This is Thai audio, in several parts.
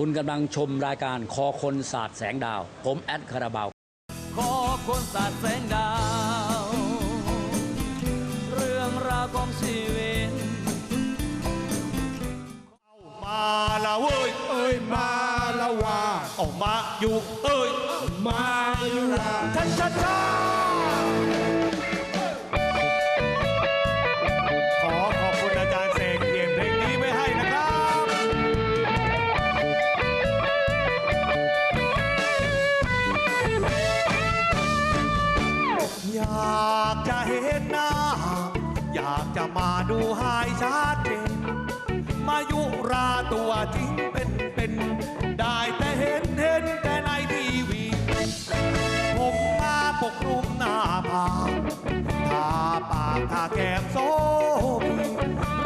คุณกำลังชมรายการคอคนศาสตร์แสงดาว ผมแอดคาราบาวขอคนสาดแสงดาว เรื่องราวของชีวิตมาละเว้ยเอ้ยมาละว่าออกมาอยู่เอ้ยมาอยู่ละชัดชัดชัข ราตัวจริงเป็นเป็น ได้แต่เห็นเห็นแต่ในทีวี ผมมาปกคลุมหน้าผากทาปากทาแก้มโซพี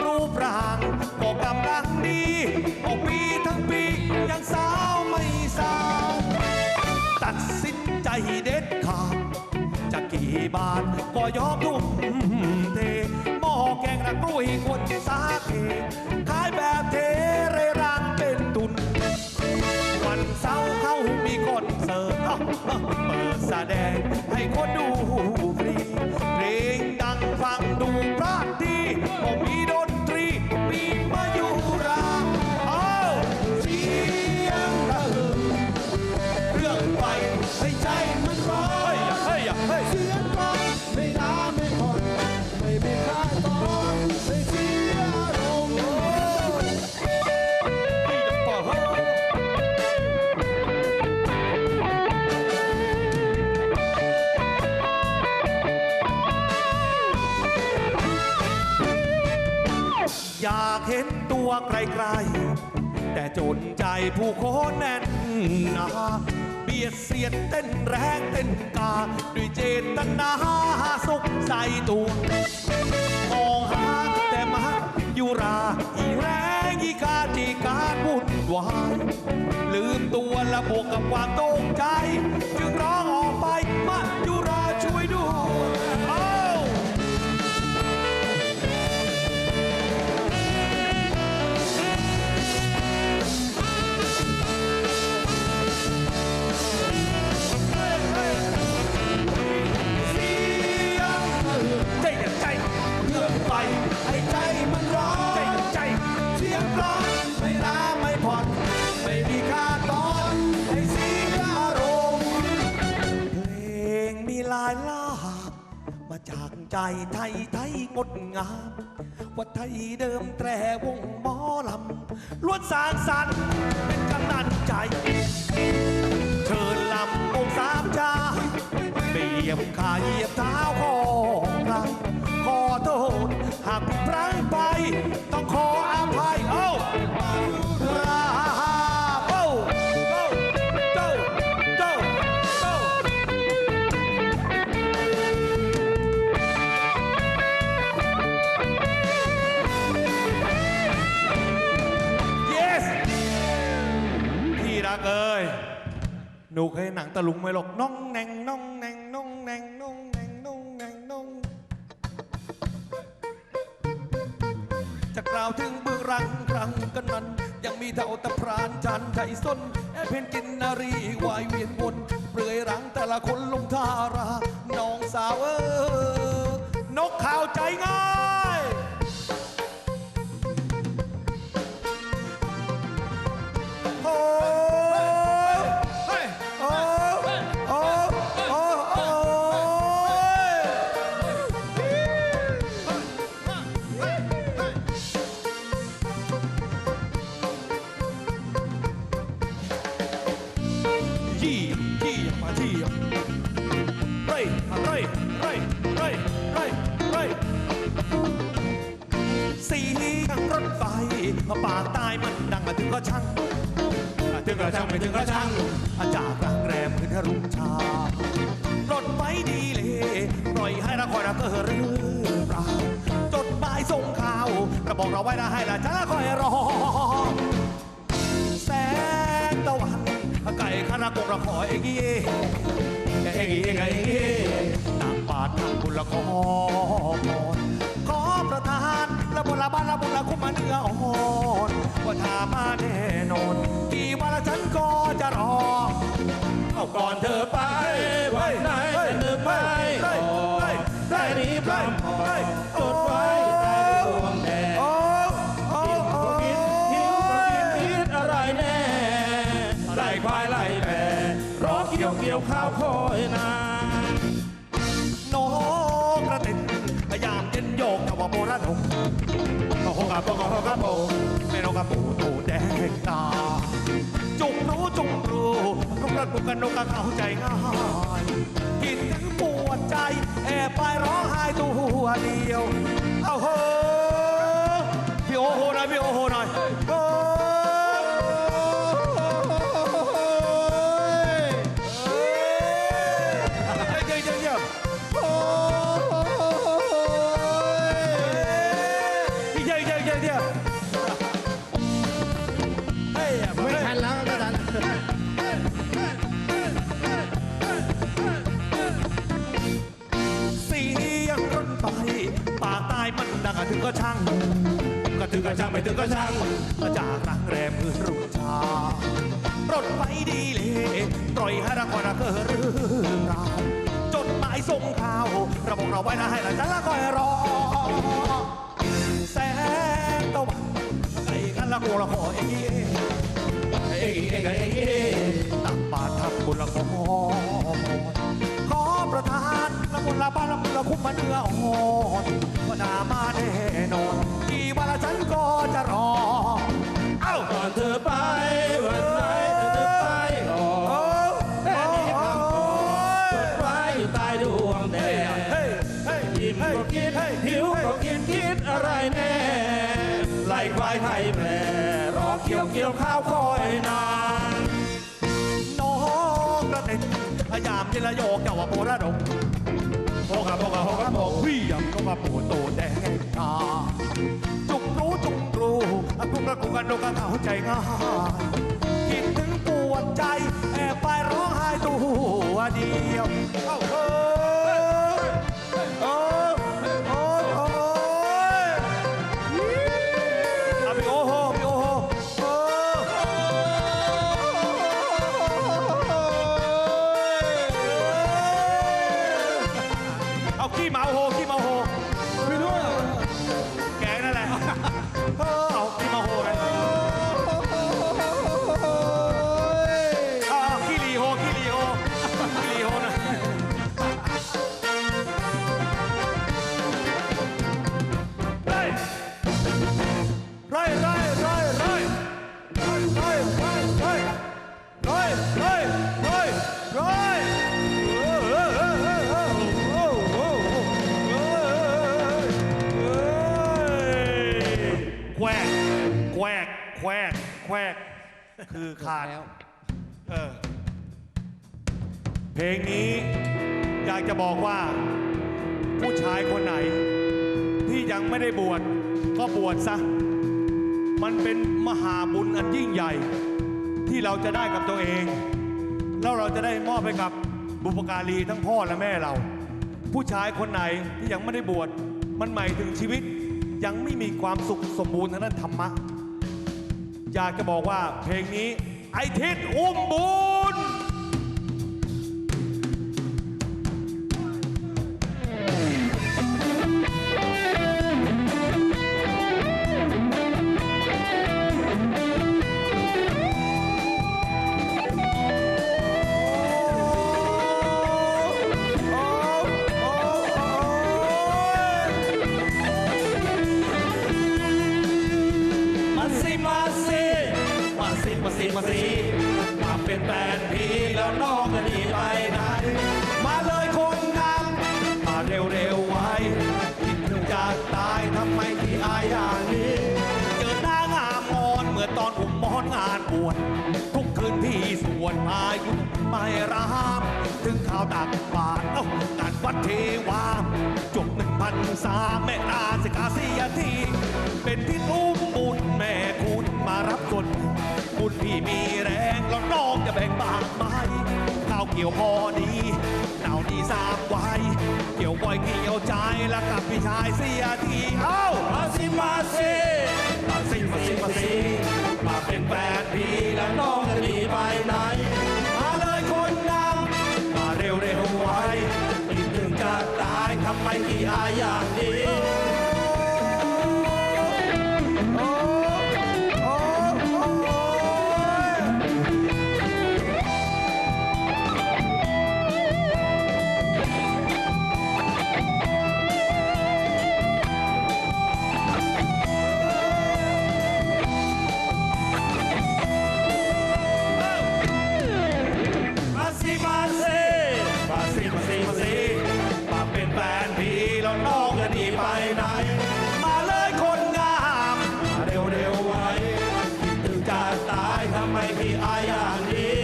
รูปร่างก็กำลังดีออกปีทั้งปียังสาวไม่สาว ตัดสินใจเด็ดขาดจะกี่บาทก็ยอมทุ่มเทหม้อแกงระกล้วยคนสาเก แดง ให้คนดูฟรีากเห็นตัวไกลๆ แต่จนใจผู้คนแน่นหนาเบียดเสียดเต้นแรงเต้นกา ด้วยเจตนาสุขใส่ตัวมองหาแต่มาอยุราอีแรงอีกาจีการวุ่นวายลืมตัวและบวกกับความตกใจ จึงร้อง ใจไทยไทยงดงามวัดไทยเดิมแตรวงหมอลำล้วนสางสรรค์เป็นกำนันใจ เชิญลำวงสามชาเปียบขาเหยียบเท้าของใครขอโทษหากพลั้งไป หนูเคยเห็นหนังตะลุงไหมหรอกน้องแนงน้องแนงน้องแนงน้องแนงน้องแนงน้องจะกล่าวถึงเบื้องรังครั้งกันนั้น ยังมีเท่าตะพรานจันไทส้นแอเพนกินนารีวายเวียนวนเปลือยรังแต่ละคนลงทารา น้องสาวเออนกข่าวใจง่าย ปากตายมันดังมาถึงก็ช่างถึงกระช่างไม่ถึงกระช่างจากรักแรมขึ้นรุ่งเช้ารถไฟดีเลยปล่อยให้เราคอยรักเธอรือเปล่าจดหมายส่งข่าวกระบอกเราไว้นะให้ละฉันละคอยรอแสงตะวันไก่ข้ารักงระขอเองเย่เองเย่เองเย่นางปาดทางบุญละครขอประทาน ละบุญละบ้านละบุญละคุ้มมาเนื้ออ่อนว่าถ้ามาแน่นอนกี่วันฉันก็จะรอเอาก่อนเธอไปวันไหนจะนึกไม่ออกได้นี้พร้อมพอจดไว้ใต้ดวงแดงโอ้โอ้โอ้คิดหิวก็กินคิดอะไรแน่ไล่ควายไล่แพะรอเกี่ยวเกี่ยวข้าวคอ โยกกับว่าโบราณหงโอ้โหกับโอ้โหกับโอ้แม่นกกับปูตูแดงตา จุกนู้จุกรู้นกกระปุกกันนกกระเข้าใจง่ายกินถึงปวดใจ แอบไปร้องไห้ตัวเดียว เอาเฮ้อพี่โอโหหน่อยพี่โอโหหน่อย ก็ช่างไม่ถึงก็ช่างมาจากรังแรมพื้นรุ่งเช้ารถไฟดีเลยปล่อยให้รักคนรักเกอเรื่องราวจดหมายส่งข่าวระบบเราไว้นะให้หลังจากละคอยรอแสงตะวันไกลกันละโกละขอเองเอ้เอ้เอ้ยเอ้ยตักบาตรทำบุญละขอขอประทานละมุนละบ้านละมุนละคุ้มมาเนื้ออ่อนว่านามาแน่นอนันก็จะรอ เอ้าก่อนเธอไปวันไหนจะนึกไม่ออกแต่นี้คำขอจดไว้อยู่ใต้ดวงแดงเฮ้ยเฮ้ยยิ้มก็กินหิวก็กินคิดอะไรแน่ไล่ควายไทยแปรรอเกี่ยวเกี่ยวข้าวคอยนานน้องกระตินพยายามเจรโยกเจ้าว่าโบราณงโบกะโบกะโบกะโบกวิ่งก็มาปูโตแดงตาจุกรู้จุกรู้อะ กุกกะกุกกะนกกะเข้าใจง่ายคิดถึงปวดใจแอบไปร้องไห้ตัวเดียวเอ้า คือขาดเออเพลงนี้อยากจะบอกว่า ผู้ชายคนไหน ที่ยังไม่ได้บวชก็บวชซะ มันเป็นมหาบุญอันยิ่งใหญ่ ที่เราจะได้กับตัวเอง แล้วเราจะได้มอบให้กับบุปการีทั้งพ่อและแม่เรา ผู้ชายคนไหนที่ยังไม่ได้บวชมันหมายถึงชีวิตยังไม่มีความสุขสมบูรณ์ทางด้านธรรมะ อยากจะบอกว่าเพลงนี้ไอทิศอุ้มบู กี่ยวพอดีเหนาดีทราบไว้ เกี่ยวบ่อยเกี่ยวใจแล้วกับพี่ชายเสียทีเอ้ามาสิมาสิมาสิมาสิมาสิมาเป็นแปดพี่แล้วน้องจะหนีไปไหนมาเลยคนดังมาเร็วเร็วไวติดถึงจะตายทำไมขี้อายา พี่อายอย่างนี้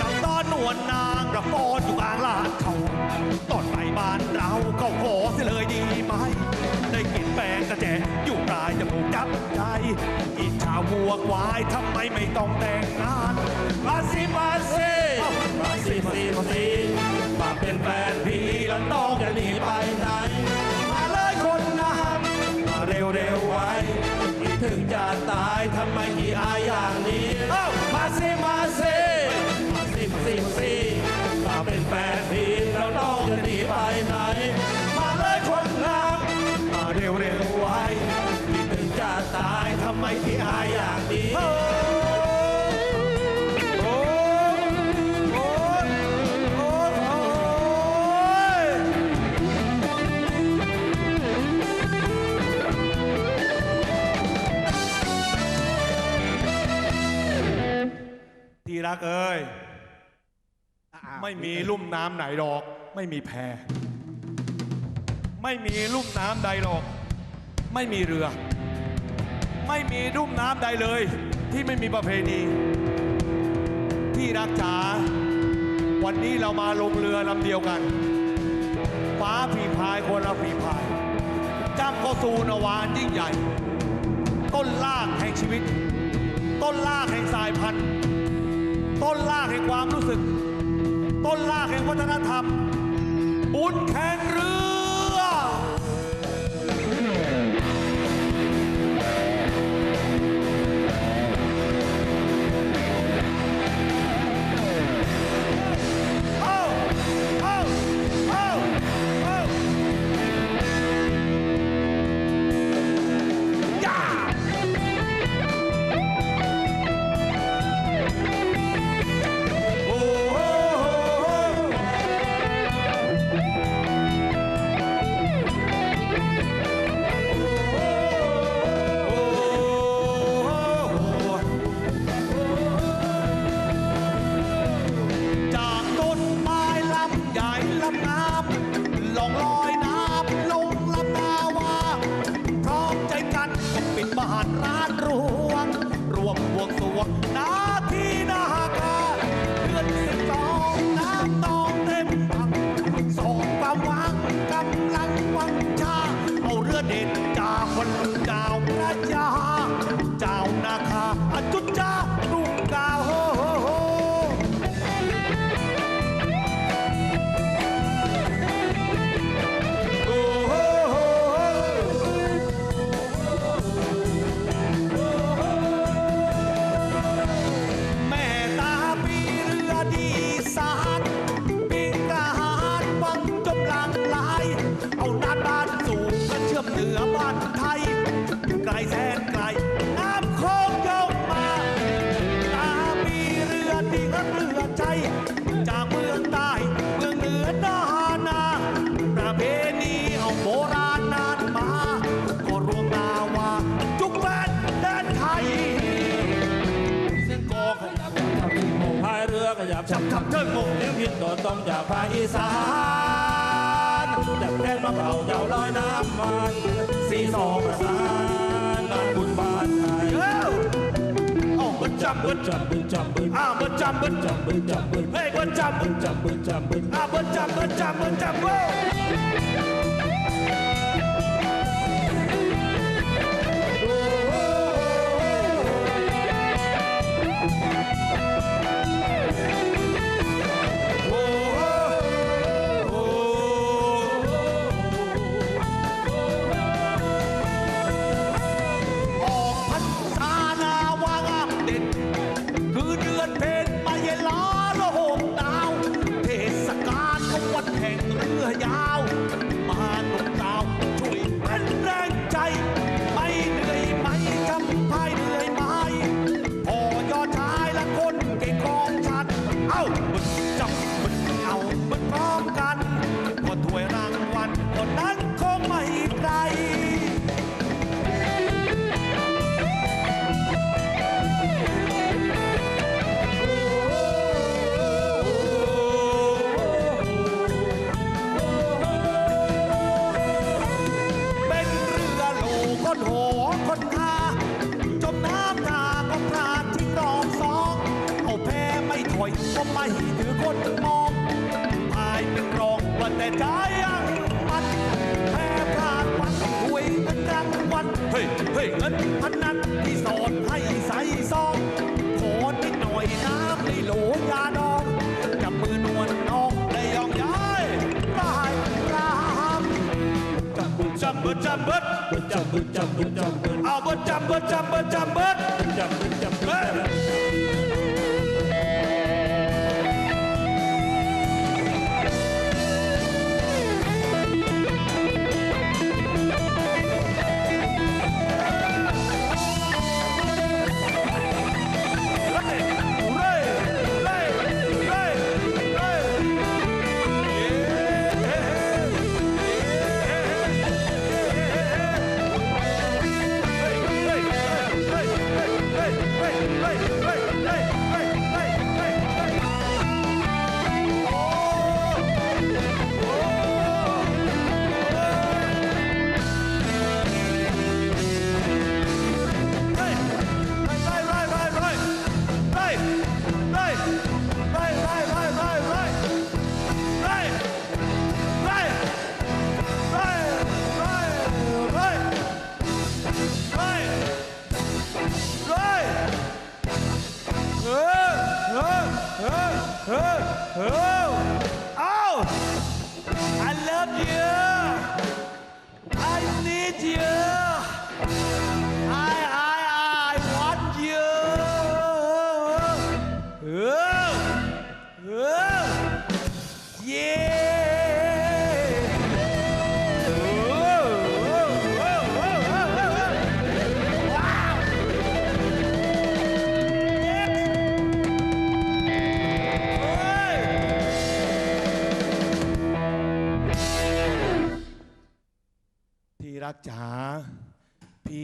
กับตอนนวลนางระฟอนอยู่กลางลานเขาตอนไปบ้านเราก็ขอเสียเลยดีไหม ได้กินแป้งกระแจอยู่ปลายจมูกจับใจอิจฉาวัวควายทำไมไม่ต้องแต่งงานมาสิมาสิมาสิมาสิมาสิมาเป็นแฟนพี่แล้วน้องจะหนีไปไหน มาเลยคนงามมาเร็วเร็วๆไว้คิดถึงจะตายทำไมพี่อาย ทำไมพี่อายอย่างนี้โอ้โอ้โอ้โอ้ยที่รักเอ้ย ไม่มีลุ่มน้ำไหนหรอก ไม่มีแพ ไม่มีลุ่มน้ำใดหรอก ไม่มีเรือ ไม่มีลุ่มน้ำใดเลย ที่ไม่มีประเพณี ที่รักจ๋าวันนี้เรามาลงเรือลำเดียวกัน ฟ้าผีพายคนละผีพายจำเข้าสู่นวานยิ่งใหญ่ ต้นลากแห่งชีวิต ต้นลากแห่งสายพันธุ์ ต้นลากแห่งความรู้สึก ต้นลากแห่งวัฒนธรรม บุญแข่งเรือ ฉับขับเทิงงงเลี้ยงพินโดดต้องจากภาคอีสานจับแทนมาเป่าเจ้าลอยน้ำมันสีสองประสานบ้านบุญบ้านไทยเอ้าเอาเบิดจำเบิบึดนจับบึนจับบึนอ้าวเบิดจำเบิดจจับบึนจับบึนำเฮ้ยเบิดจำบึนจับบึนจับบึนอ้าวเบิดจำเบิดจำเบิดจำเว้ จับมือจับมือจับมื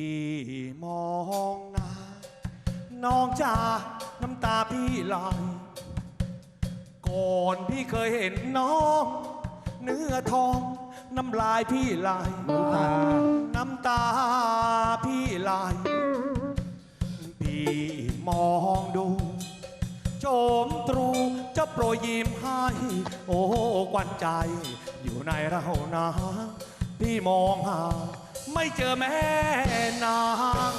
พี่มองหน้าน้องจ๋าน้ำตาพี่ไหลก่อนพี่เคยเห็นน้อง เนื้อทองน้ำลายพี่ไหลน้ำตาพี่ไหลพี่มองดูโจมตรูจะโปรยยิ้มให้ โอ้กวันใจ อยู่ในเรานะพี่มองหา ไม่เจอแม่นาง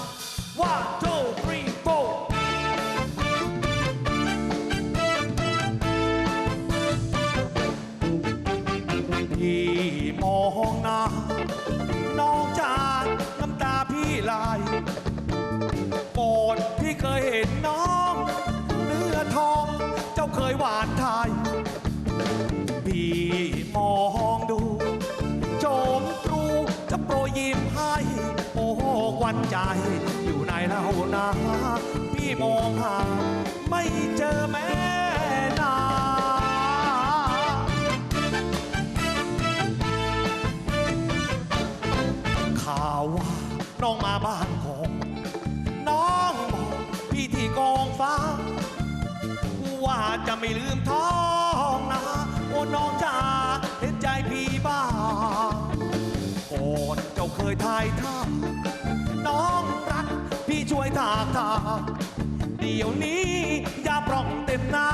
one two three four พี่มองหน้าน้องจากน้ำตาพี่ไหลก่อนพี่เคยเห็นน้องเนื้อทอง เจ้าเคยหวานทาย พี่มอง อยู่ในเล่านาพี่มองหาไม่เจอแม่นา ข่าวว่าน้องมาบ้านของน้องบอกพี่ที่กองฟ้า ว่าจะไม่ลืมท้องนะโอ้น้องจ๋าเห็นใจพี่บ้างก่อนเจ้าเคยทายท่า ดี๋ยวนี้ อย่าปร่องเต็มหน้า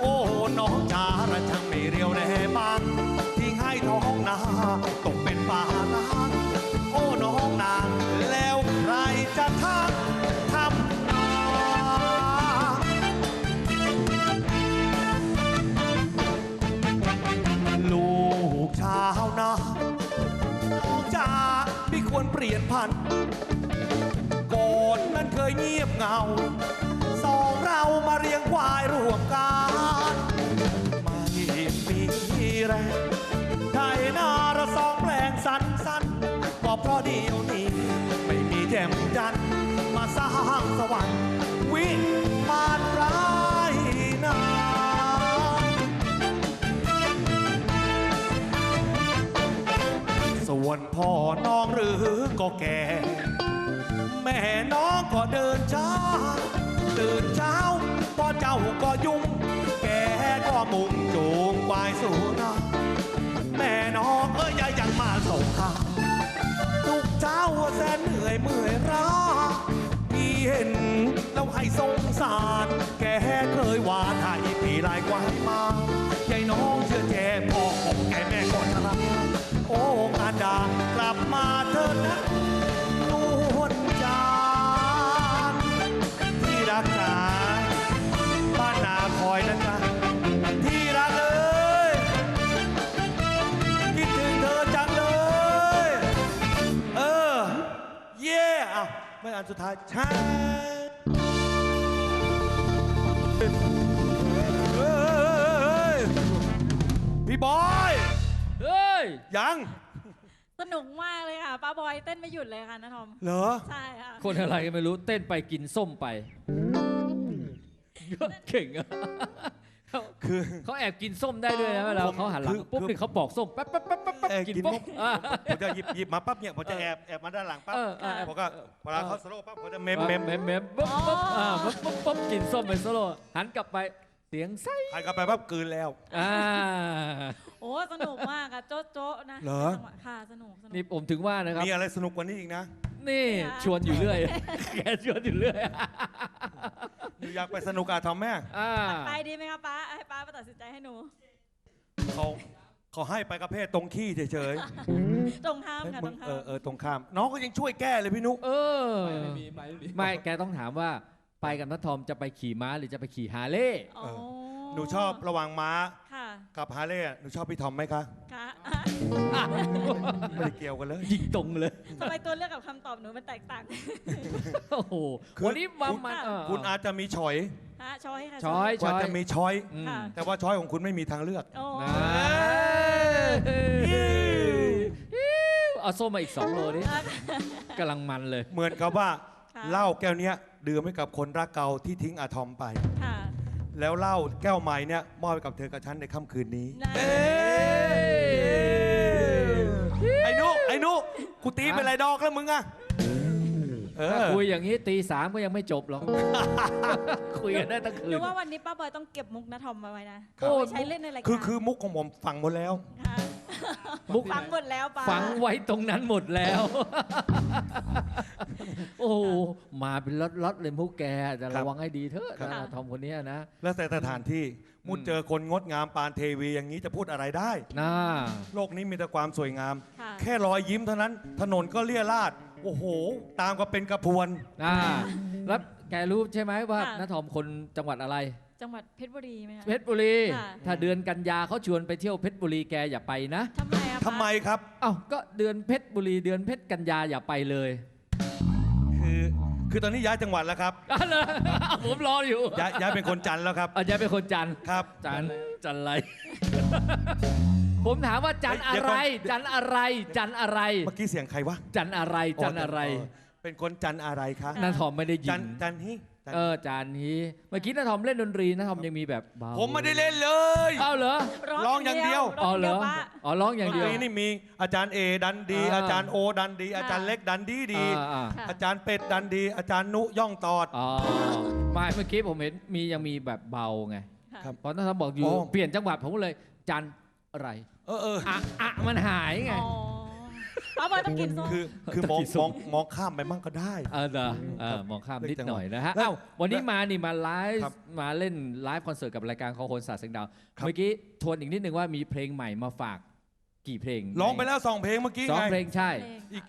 โอ้น้องจ๋าระช่างไม่เรียวแรงบางทิ้งให้ท้องนาตกเป็นป่าล้างโอ้น้องนางแล้วใครจะทักทำนาลูกชาวนาน้องจ๋าไม่ควรเปลี่ยนพันธุ์ก่อนนั้นเคยเงียบเหงาาสร้างสวรรค์ วิมานร้ายนาส่วนพ่อน้องหรือก็แก่ แม่น้องก็เดินช้า ตื่นเช้าพ่อเจ้าก็ยุ่ง แกก็มุ่งจูงควายสู่นาแม่น้องเอ้ยยังยังมา นะนวลจานที่รักษาบ้านนาคอยนะจ๊ะที่รักเอ้ยคิดถึงเธอจังเลย เออ เย่อ้าวไม่อันสุดท้ายใช่เฮ้ยพี่บอย เฮ้ย ยัง สนุกมากเลยค่ะป้าบอยเต้นไม่หยุดเลยค่ะนะทอม เหรอ ใช่ค่ะ คนอะไรก็ไม่รู้เต้นไปกินส้มไปเก่งอะเขาคือเขาแอบกินส้มได้ด้วยนะเวลาเขาหันหลังคือปุ๊บคือนี่เขาปอกส้มแป๊บแป๊บแป๊บแป๊บแป๊บเอ่อกินกินปุ๊มุบกอ่า ผมจะหยิบหยิบมาปั๊บเนี่ยผมจะแอบแอบมาด้านหลังปั๊บเออเออเออ ผมก็เวลาเขาสโลว์ปั๊บผมจะเมมเมเมมมเมมเมมปุ๊บปุ๊บอ่าปุ๊บปุ๊บปุ๊บกินส้มไปโซโล่หันกลับไป เสียงไส้หันกลับไปปั๊บกลืนแล้ว อ่า โอ้สนุกมากอะโจ๊ะโจ๊ะนะเหรอ จังหวะค่ะสนุกสนุก นี่ผมถึงว่านะครับ มีอะไรสนุกกว่านี้อีกนะนี่ค่ะ ชวนอยู่เรื่อย แกชวนอยู่เรื่อยหนูอยากไปสนุกอะทอมแม่อ่าไปดีไหมคะป้าให้ป้ามาตัดสินใจให้หนูเขาเขาให้ไปกระเพศตรงขี้เฉยตรงข้ามๆค่ะมึตรงงข้าเออมเออตรงข้าม น้องก็ยังช่วยแก้เลยพี่นุเออ ไม่มีไม่มีไม่แกต้องถามว่า ไปกับนัททอมจะไปขี่ม้าหรือจะไปขี่ฮาร์เลย์อ๋อหนูชอบระหว่างม้าค่ะกับฮาร์เลย์อะหนูชอบพี่ทอมไหมคะ ค่ะไม่ได้เกี่ยวกันเลย ยิงตรงเลยทำไมตัวเลือกกับคำตอบหนูมันแตกต่าง โอ้โหคือวันนี้มาคุณ มันค่ะเออคุณอาจจะมีช้อยฮะช้อยค่ะช้อยกว่าจะมีช้อย อืมค่ะ แต่ว่าช้อยของคุณไม่มีทางเลือก โอ้นะเอาส้มมาอีก2โลนี่กำลังมันเลย เหมือนกับว่าค่ะ เหล้าแก้วเนี้ย ดื่มให้กับคนรักเก่าที่ทิ้งอาทอมไป ค่ะแล้วเหล้าแก้วใหม่เนี่ยมอบให้กับเธอกับฉันในค่ำคืนนี้ นะไอ้นุไอ้นุกูตีเป็นไรดอกแล้วมึงอะเอ ถ้าอคุยอย่างนี้ตีสามก็ยังไม่จบหรอก คุยกันได้ตั้งคืหนนูว่าวันนี้ป้าบอยต้องเก็บมุกนะทอมมาไว้นะครับ เอาไว้ใช้เล่นในรายการคือคือมุกของผมฟังหมดแล้ว ค่ะมุก ฟังหมดแล้วป้าฝังไว้ตรงนั้นหมดแล้ว โอ้โหมาเป็นล็อตๆเลยมุกแกแต่ครัระบวังให้ดีเถอะครับ นะทอมคนเนี้ยนะ แล้วแต่สถานที่มุดอืมเจอคนงดงามปานเทวีอย่างนี้จะพูดอะไรได้ น่า โลกนี้มีแต่ความสวยงาม ค่ะ แค่รอยยิ้มเท่านั้น ถนนก็เลี่ยราด โอ้โห ตามก็เป็นกระพวน อ่าแล้วแกรู้ใช่ไหมว่าค่ะ น้าทอมคนจังหวัดอะไร จังหวัดเพชรบุรีไหมคะ เพชรบุรี ค่ะ ถ้าเดือนกันยาเขาชวนไปเที่ยวเพชรบุรีแกอย่าไปนะ ทำไมอะป้าทำไมครับ เอ้าก็เดือนเพชรบุรีเดือนเพชรกันยาอย่าไปเลยคือ คือตอนนี้ย้ายจังหวัดแล้วครับ อะเลยผมรออยู่ย้ายย้ายเป็นคนจันทร์แล้วครับ อาจารย์เป็นคนจันทร์ครับ จันทร์จันทร์อะไร ผมถามว่าจันทร์เดี๋อะยวก่ไรอนจันทร์อะไร จันทร์อะไร เมื่อกี้เสียงใครวะจันทร์อะไร จันทร์อะไรเเป็นคนจันทร์อะไรคะน้าทอมไม่ได้ยิจันนทร์จันทร์ฮิจันทร์เออจานนี้เมื่อกี้น้าทอมเล่นดนตรีน้าทอมยังมีแบบเบาผมไม่ได้เล่นเลย เอ้าเหรอร้องอย่างเดียว อ๋อเหรอร้งย่างดียวป้าอ๋อร้องอย่างเดียวดนตรีนี่มีอาจารย์เอดันดี อ่า อาจารย์โอดันดี อาจารย์เล็กดันดีดี อ่าอ่าค่ะ อาจารย์เป็ดดันดี อาจารย์นุย่องตอด อ๋อไม่เมื่อกี้ผมเห็นมียังมีแบบเบาไงค่ะครับเพราะน้าทอมบอกอยู่อ๋อ เปลี่ยนจังหวัดผมก็เลยจันทร์ อะไรเออเอออะอะมันหายไง อ๋อป้าบอยต้องกินส้ม คือคือมองมองมองข้ามไปมั่งก็ได้ เออเนอะเอครัอบมองข้ามนิดเรื่องจังหหวะน่อยนะฮะแล้วเอ้าวันนี้แล้วมานี่มาไลฟ์ครับมาเล่นไลฟ์คอนเสิร์ตกับรายการของคนศาสตร์เสียงดาว ครับ เมื่อกี้ทวนอีกนิดนึงว่ามีเพลงใหม่มาฝากกี่เพลงร้องไปแล้วสองเพลงเมื่อกี้สองไง เพลงใช่เพลง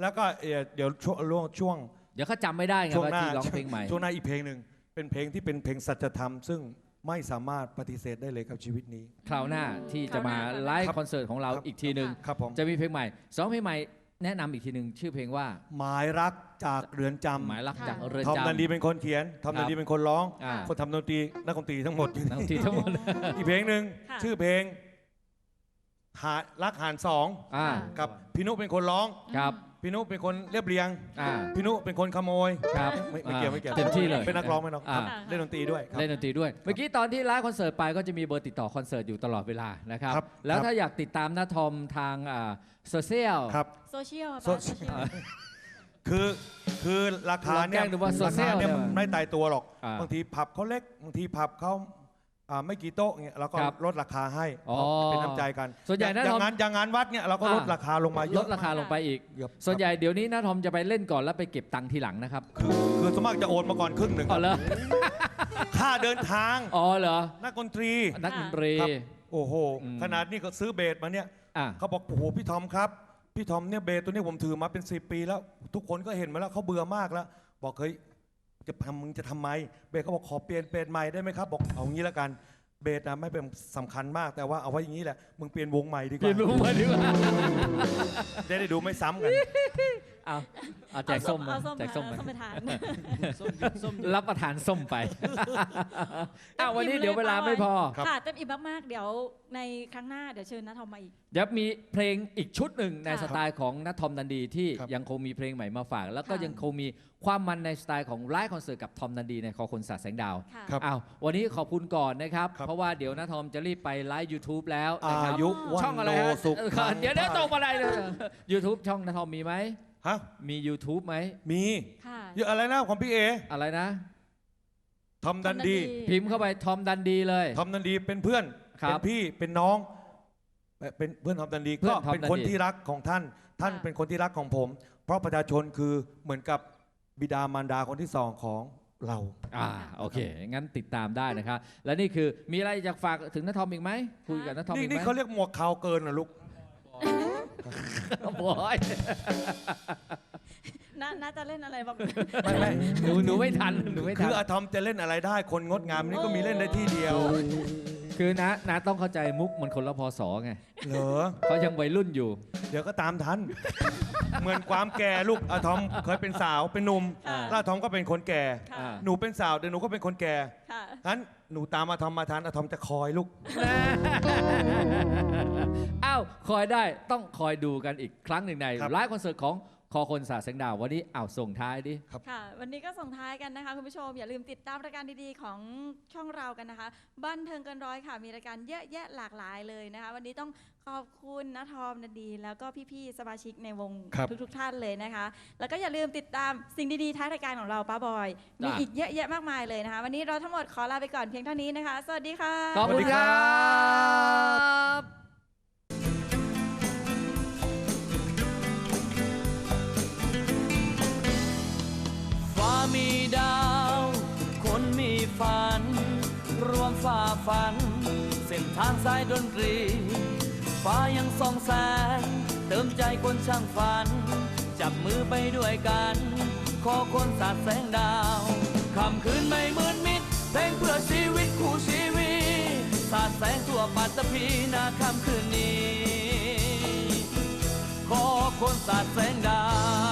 แล้วก็เอ่อเดี๋ยวช่วงช่วงช่วง เดี๋ยวเขาจำไม่ได้ไงช่วงว่าหน้า ที่ร้องเพลงใหม่ ช่วงหน้าอีกเพลงหนึ่งเป็นเพลงที่เป็นเพลงสัจธรรม ซึ่ง ไม่สามารถปฏิเสธได้เลยกับชีวิตนี้ คราวหน้าที่จะมาคราวหน้าไลฟ์ครับคอนเสิร์ตของเราครับอีกทีหนึ่งครับผมจะมีเพลงใหม่สองเพลงใหม่แนะนำอีกทีหนึ่งชื่อเพลงว่าหมายรักจากเรือนจำหมายรักค่ะจากเรือนทอมจำ นันดีเป็นคนเขียนทอมนันดีเป็นคนร้อง อ่า คนทำดนตรีนักดนตรีทั้งหมด นักดนตรีทั้งหมดอีกเพลงหนึ่งค่ะ ชื่อเพลงหารักหารสองอ่า กับพี่นุเป็นคนร้อง ครับ พี่นุเป็นคนเรียบเรียง อ่า พี่นุเป็นคนขโมยครับไม่ไม่เกี่ยวไม่เกี่ยวเต็มที่เลยเป็นนักร้องไหมน้องอ่าเล่นดนตรีด้วยครับ เล่นดนตรีด้วย เมื่อกี้ตอนที่ไลฟ์คอนเสิร์ตไปก็จะมีเบอร์ติดต่อคอนเสิร์ตอยู่ตลอดเวลานะครับ ครับแล้วครับถ้าอยากติดตามน้าทอมทางโซเชียล ครับ โซเชียลอะโซป้าโซเชียลคือคือราคาเนี่ยลองแกล้งดูว่าราคาเนี่ย social มันไม่ตายตัวหรอก อ่าบางทีผับเขาเล็ก บางทีผับเขา อ่าไม่กี่โต๊ะเงี้ยเราก็ครับลดราคาให้อ๋อเป็นน้ำใจกันส่วนใหญ่นะอย่าทอมงงานอย่างงานวัดเนี่ยเราก็ลดอ่าราคาลงมาเยลอะดราคาลงไปอีก เยอะ ส่วนใหญ่เดี๋ยวนี้น้าทอมจะไปเล่นก่อนแล้วไปเก็บตังค์ทีหลังนะครับคือคือสวนมากจะโอนมาก่อนครึ่งหนึ่งอ๋อเหรอค่าเดินทางอ๋อเหรอนักดนตรีนักดนตรี ครับโอ้โหอืม ขนาดนี้ก็ซื้อเบสมาเนี่ย อะ เขาบอกโอ้โหพี่ทอมครับ พี่ทอมเนี่ยเบสตัวนี้ผมถือมาเป็น 10 ปีแล้ว ทุกคนก็เห็นมาแล้วเขาเบื่อมากแล้ว บอกเฮ้ย จะทำมึงจะทำไม เบสเขาบอกขอเปลี่ยนเบสใหม่ได้ไหมครับ บอกเอางี้แล้วกัน เบสนะไม่เป็นสำคัญมากแต่ว่าเอาไว้อย่างนี้แหละ มึงเปลี่ยนวงใหม่ดีกเปลี่ยว่านรูปมาดีกว่าได้ได้ดูไม่ซ้ำกัน เอาเอาแจกส้มมาเอาส้มแจกส้มเอามาส้มไปทานรับประทานส้มไปอ้าววันนี้เดี๋ยวเวลาไม่พอ ครับ ค่ะเต็มอิ่มมากๆ เดี๋ยวในครั้งหน้าเดี๋ยวเชิญน้าทอมมาอีก เดี๋ยวมีเพลงอีกชุดหนึ่งในค่ะสไตล์ของนัททอมดันดีที่ครับ ยังคงมีเพลงใหม่มาฝาก แล้วก็ค่ะ ยังคงมีความมันในสไตล์ของไลฟ์คอนเสิร์ตกับทอมดันดีในคอคนศาสตร์แสงดาวค่ะ ครับ อ้าววันนี้ขอบคุณก่อนนะครับ ครับ เพราะว่าเดี๋ยวนัททอมจะรีบไปไลฟ์ YouTube แล้วนะอาครับยุวันช่องอะไรโนฮะสุขเออเดี๋ยวเดี๋ยวตรงอะไรเลย YouTube ช่องนัททอมมีไหม ฮะ มี YouTube ไหม มีค่ะเยอะอะไรนะของพี่เออะไรนะทอมดันดีพิมพ์เข้าไปทอมดันดีเลยทอมดันดีเป็นเพื่อน ครับเป็นพี่เป็นน้อง เป็นเพื่อนทอมดันดีเพื่ก็อนทอมเป็นดันดีคนที่รักของท่าน ท่านค่ะเป็นคนที่รักของผม เพราะประชาชนคือเหมือนกับบิดามารดาคนที่สองของเรา อ่าโอเค งั้นติดตามได้นะครับ และนี่คือมีอะไรอยากฝากถึงนัททอมอีกไหมคุยกับนัททอมนี่อีกไหมนี่เขาเรียกหมวกขาวเกินนะลูก บอยน่าน่าจะเล่นอะไรบ้างไม่ไม่หนูหนูไม่ทันหนูไม่ทัคืนออาทอมจะเล่นอะไรได้ คนงดงามนี่ก็มีเล่นได้ที่เดียว คือนะนะต้องเข้าใจมุกมันคนละพศไงเหรอ เขายังวัยรุ่นอยู่ เดี๋ยวก็ตามทัน เหมือนความแก่ลูกอาทอมเคยเป็นสาวเป็นหนุ่มค่ะ แล้วอาทอมก็เป็นคนแก่ ค่ะ หนูเป็นสาวเดี๋ยวหนูก็เป็นคนแก่ค่ะ งั้นหนูตามอาทอมมาทันอาทอมจะคอยลูกอ้าว คอยได้ต้องคอยดูกันอีกครั้งหนึ่งในครับไลฟ์คอนเสิร์ตของคอคนศาสตร์แสงดาววันนี้อ้าวส่งท้ายดิค่ะ วันนี้ก็ส่งท้ายกันนะคะคุณผู้ชม อย่าลืมติดตามรายการดีๆของช่องเรากันนะคะ บันเทิงเกินร้อยค่ะ มีรายการเยอะแยะหลากหลายเลยนะคะ วันนี้ต้องขอบคุณนะทอมนาดี แล้วก็พี่ๆสมาชิกในวงครับทุกๆท่านเลยนะคะ แล้วก็อย่าลืมติดตามสิ่งดีๆท้ายรายการของเราป้าบอยมีจ้ะอีกเยอะแยะมากมายเลยนะคะ วันนี้เราทั้งหมดขอลาไปก่อนเพียงเท่านี้นะคะ สวัสดีค่ะขอบคุณครับ ดาว คนมีฝัน รวมฝ่าฟัน เส้นทางสายดนตรี ฟ้ายังส่องแสง เติมใจคนช่างฝัน จับมือไปด้วยกัน ขอคนสาดแสงดาวคำคืนไม่มืดมิด เพลงเพื่อชีวิตคู่ชีวิต สาดแสงทั่วปัตตภีนาคำคืนนี้ ขอคนสาดแสงดาว